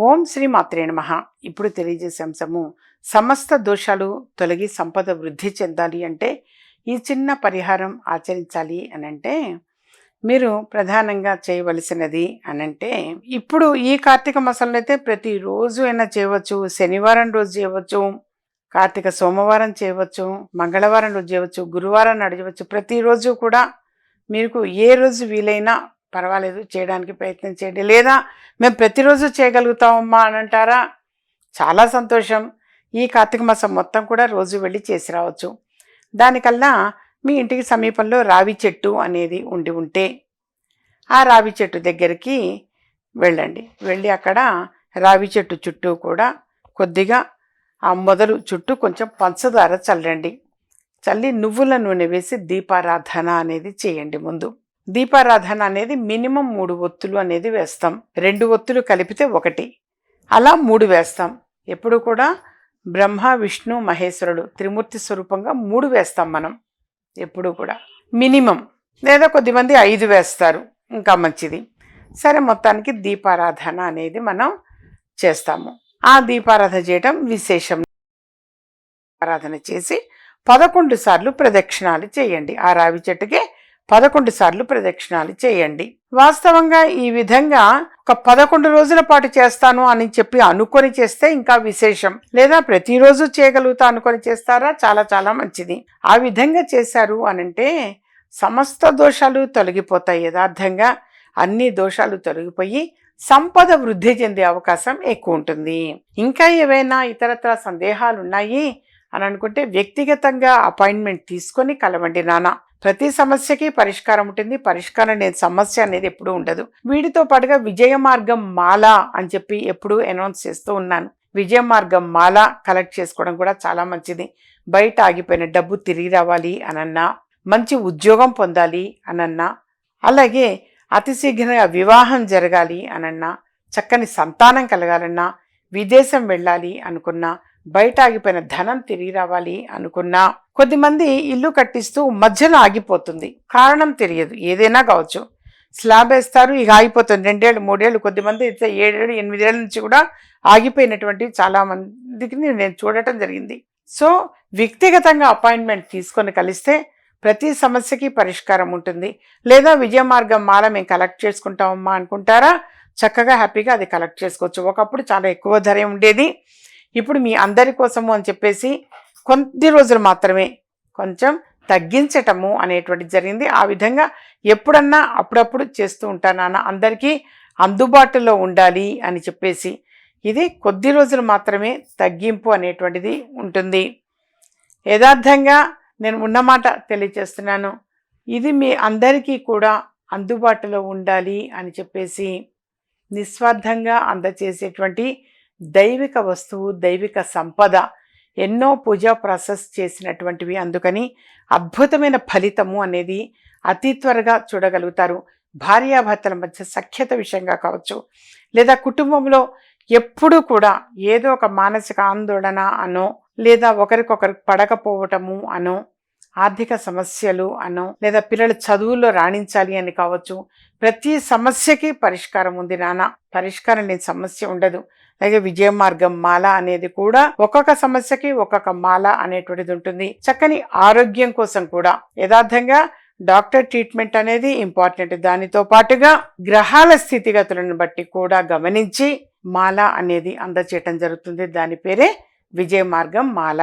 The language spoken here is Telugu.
ఓం శ్రీ మాత్రే నమ. ఇప్పుడు తెలియజేసే అంశము సమస్త దోషాలు తొలగి సంపద వృద్ధి చెందాలి అంటే ఈ చిన్న పరిహారం ఆచరించాలి అని అంటే మీరు ప్రధానంగా చేయవలసినది అనంటే ఇప్పుడు ఈ కార్తీక మాసంలో అయితే ప్రతిరోజు అయినా చేయవచ్చు శనివారం రోజు చేయవచ్చు కార్తీక సోమవారం చేయవచ్చు మంగళవారం రోజు చేయవచ్చు గురువారం నాడు ప్రతిరోజు కూడా మీకు ఏ రోజు వీలైనా పర్వాలేదు చేయడానికి ప్రయత్నం చేయండి. లేదా మేము ప్రతిరోజు చేయగలుగుతామమ్మా అని అంటారా? చాలా సంతోషం. ఈ కార్తీక మాసం మొత్తం కూడా రోజు వెళ్ళి చేసి రావచ్చు. దానికల్లా మీ ఇంటికి సమీపంలో రావి చెట్టు అనేది ఉండి ఉంటే ఆ రావి చెట్టు దగ్గరికి వెళ్ళండి. వెళ్ళి అక్కడ రావి చెట్టు చుట్టూ కూడా కొద్దిగా ఆ మొదలు చుట్టూ కొంచెం పంచదార చల్లండి. చల్లి నువ్వుల నూనె వేసి దీపారాధన అనేది చేయండి ముందు. దీపారాధన అనేది మినిమం మూడు ఒత్తులు అనేది వేస్తాం. రెండు ఒత్తులు కలిపితే ఒకటి. అలా మూడు వేస్తాం. ఎప్పుడు కూడా బ్రహ్మ విష్ణు మహేశ్వరుడు త్రిమూర్తి స్వరూపంగా మూడు వేస్తాం మనం. ఎప్పుడు కూడా. మినిమం. లేదా కొద్దిమంది ఐదు వేస్తారు. ఇంకా మంచిది. సరే మొత్తానికి దీపారాధన అనేది మనం చేస్తాము. ఆ దీపారాధన చేయటం విశేషం. ఆరాధన చేసి పదకొండు సార్లు ప్రదక్షిణాలు చేయండి. ఆ రావి చెట్టుకి పదకొండు సార్లు ప్రదక్షిణాలు చేయండి. వాస్తవంగా ఈ విధంగా ఒక పదకొండు రోజుల పాటు చేస్తాను అని చెప్పి అనుకొని చేస్తే ఇంకా విశేషం. లేదా ప్రతిరోజు చేయగలుగుతా అనుకొని చేస్తారా? చాలా చాలా మంచిది. ఆ విధంగా చేశారు అనంటే సమస్త దోషాలు తొలగిపోతాయి యథార్థంగా. అన్ని దోషాలు తొలగిపోయి సంపద వృద్ధి చెందే అవకాశం ఎక్కువ ఉంటుంది. ఇంకా ఏవైనా ఇతరత్ర సందేహాలు ఉన్నాయి అని అనుకుంటే వ్యక్తిగతంగా అపాయింట్మెంట్ తీసుకొని కలవండి నానా ప్రతి సమస్యకి పరిష్కారం ఉంటుంది. పరిష్కారం లేని సమస్య అనేది ఎప్పుడూ ఉండదు. వీటితో పాటుగా విజయ మార్గం మాల అని చెప్పి ఎప్పుడూ అనౌన్స్ చేస్తూ ఉన్నాను. విజయ మార్గం మాల కలెక్ట్ చేసుకోవడం కూడా చాలా మంచిది. బయట ఆగిపోయిన డబ్బు తిరిగి రావాలి అనన్నా మంచి ఉద్యోగం పొందాలి అనన్నా అలాగే అతి శీఘ్రంగా వివాహం జరగాలి అనన్నా చక్కని సంతానం కలగాలన్నా విదేశం వెళ్ళాలి అనుకున్నా బయట ఆగిపోయిన ధనం తిరిగి రావాలి అనుకున్నా కొద్దిమంది ఇల్లు కట్టిస్తూ మధ్యలో ఆగిపోతుంది. కారణం తెలియదు. ఏదైనా కావచ్చు. స్లాబ్ వేస్తారు. ఇక ఆగిపోతుంది. రెండేళ్ళు మూడేళ్ళు కొద్దిమంది అయితే ఏడేళ్ళు ఎనిమిదేళ్ళ నుంచి కూడా ఆగిపోయినటువంటి చాలా మందికి నేను చూడటం జరిగింది. సో వ్యక్తిగతంగా అపాయింట్మెంట్ తీసుకొని కలిస్తే ప్రతి సమస్యకి పరిష్కారం ఉంటుంది. లేదా విజయ మార్గం మాల మేము కలెక్ట్ చేసుకుంటామమ్మా అనుకుంటారా? చక్కగా హ్యాపీగా అది కలెక్ట్ చేసుకోవచ్చు. ఒకప్పుడు చాలా ఎక్కువ ధర ఉండేది. ఇప్పుడు మీ అందరి కోసము అని చెప్పేసి కొద్ది రోజులు మాత్రమే కొంచెం తగ్గించటము అనేటువంటిది జరిగింది. ఆ విధంగా ఎప్పుడన్నా అప్పుడప్పుడు చేస్తూ ఉంటాను అందరికీ అందుబాటులో ఉండాలి అని చెప్పేసి ఇది కొద్ది రోజులు మాత్రమే తగ్గింపు అనేటువంటిది ఉంటుంది. యథార్థంగా నేను ఉన్నమాట తెలియచేస్తున్నాను. ఇది మీ అందరికీ కూడా అందుబాటులో ఉండాలి అని చెప్పేసి నిస్వార్థంగా అందచేసేటువంటి దైవిక వస్తువు దైవిక సంపద ఎన్నో పూజా ప్రాసెస్ చేసినటువంటివి. అందుకని అద్భుతమైన ఫలితము అనేది అతి త్వరగా చూడగలుగుతారు. భార్యాభర్తల మధ్య సఖ్యత విషయంగా కావచ్చు లేదా కుటుంబంలో ఎప్పుడూ కూడా ఏదో ఒక మానసిక ఆందోళన అనో లేదా ఒకరికొకరు పడకపోవటము అనో ఆర్థిక సమస్యలు అనో లేదా పిల్లలు చదువుల్లో రాణించాలి అని కావచ్చు. ప్రతి సమస్యకి పరిష్కారం ఉంది నాన్న పరిష్కారం లేని సమస్య ఉండదు. అలాగే విజయ మార్గం మాల అనేది కూడా ఒక్కొక్క సమస్యకి ఒక్కొక్క మాల అనేటువంటిది ఉంటుంది. చక్కని ఆరోగ్యం కోసం కూడా యథార్థంగా డాక్టర్ ట్రీట్మెంట్ అనేది ఇంపార్టెంట్. దానితో పాటుగా గ్రహాల స్థితిగతులను బట్టి కూడా గమనించి మాల అనేది అందచేయటం జరుగుతుంది. దాని పేరే విజయ మార్గం మాల.